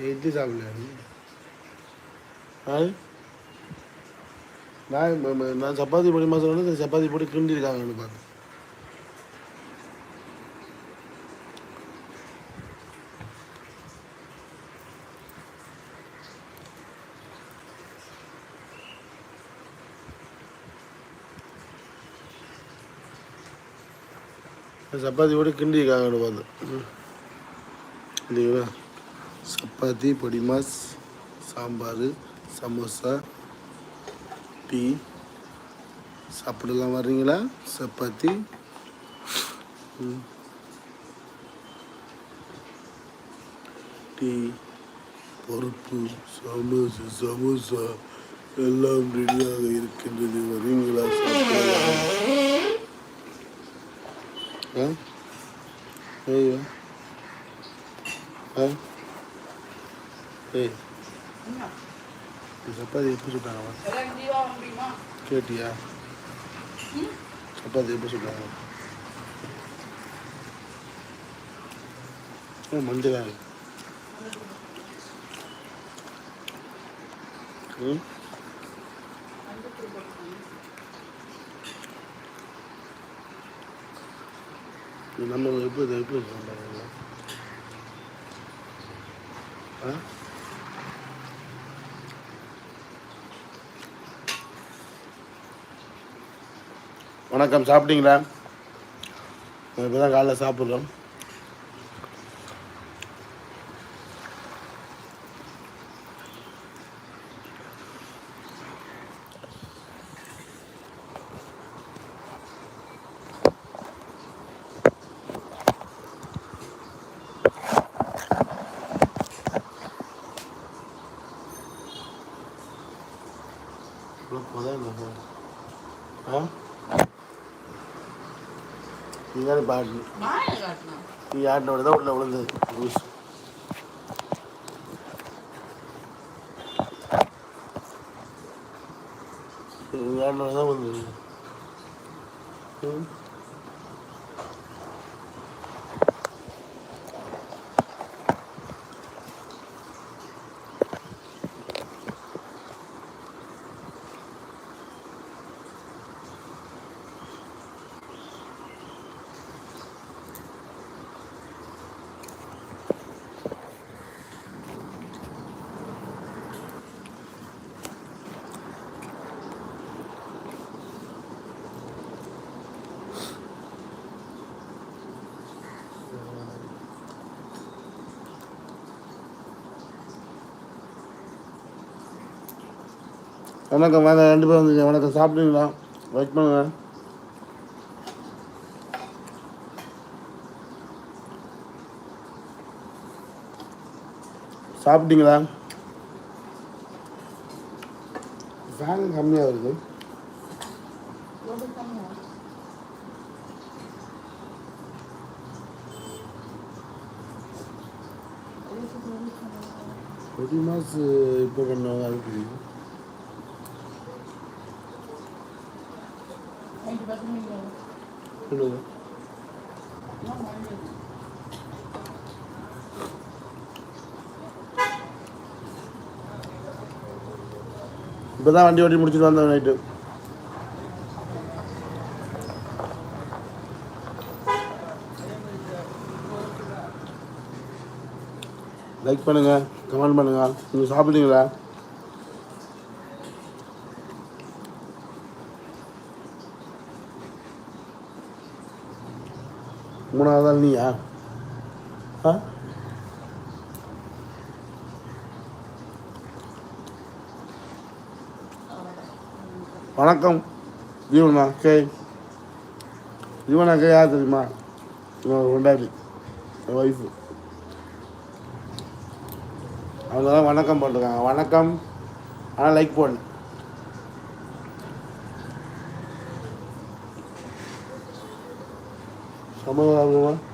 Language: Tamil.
இட்லி சாப்பிடல? நான் நான் சப்பாத்தி பொடி மாதம் சப்பாத்தி போட்டு கிண்டிருக்காங்கன்னு பார்த்து சப்பாத்தி போட்டு கிண்டிருக்காங்கன்னு இருக்காங்க பார்த்து இல்லைங்களா சப்பாத்தி பொடிமாஸ் சாம்பார் சமோசா டீ. சாப்பிடலாம் வர்றீங்களா? சப்பாத்தி. டீ பருப்பு சமோசா சமோசா எல்லாம் ரெடியாக இருக்கின்றது. வரீங்களா சாப்பிடலாம். ஆ? ஆ? ஏய். சப்பாத்தி எப்படி சுட்டாங்க கேட்டியா? சப்பாத்தி எப்படி சுட்டாங்க ஏன் மஞ்சள். ம்? இது நம்ம எப்படி எப்படி சொல்கிறாங்க ஆ? வணக்கம் சாப்பிட்டீங்களா? இப்போ தான் காலைல சாப்பிட்றோம். Huh? ஆ? நீ தானே பாட்டு நீ ஆட்டினோட தான் உள்ள விழுந்தது லூஸ் நீ ஆட்டினோட தான் விழுந்தது ம் வணக்கம் வாங்க ரெண்டு பேரும் வந்துங்க வணக்கம் சாப்பிட்டீங்களா வெயிட் பண்ணுங்க. சாப்பிட்டீங்களா? ஃபேன் கம்மியாக வருது. ஒரு மாதம் இப்போ பண்ணுவாங்க அது தெரியும் சொல்லுங்க இப்போ தான் வண்டி ஓட்டி முடிச்சுட்டு வந்தேன் நைட்டு லைக் பண்ணுங்க கமெண்ட் பண்ணுங்க. நீங்கள் சாப்பிட்டீங்களா மூணாவது ஆள் நீயா ஆ? வணக்கம். ஜீவனா கே. ஜீவனா கே யார் தெரியுமா? இவன் கொண்டாடி என் ஒய்ஃபு அவங்க தான் வணக்கம் பண்ணுறாங்க வணக்கம். ஆனால் லைக் 他妈的！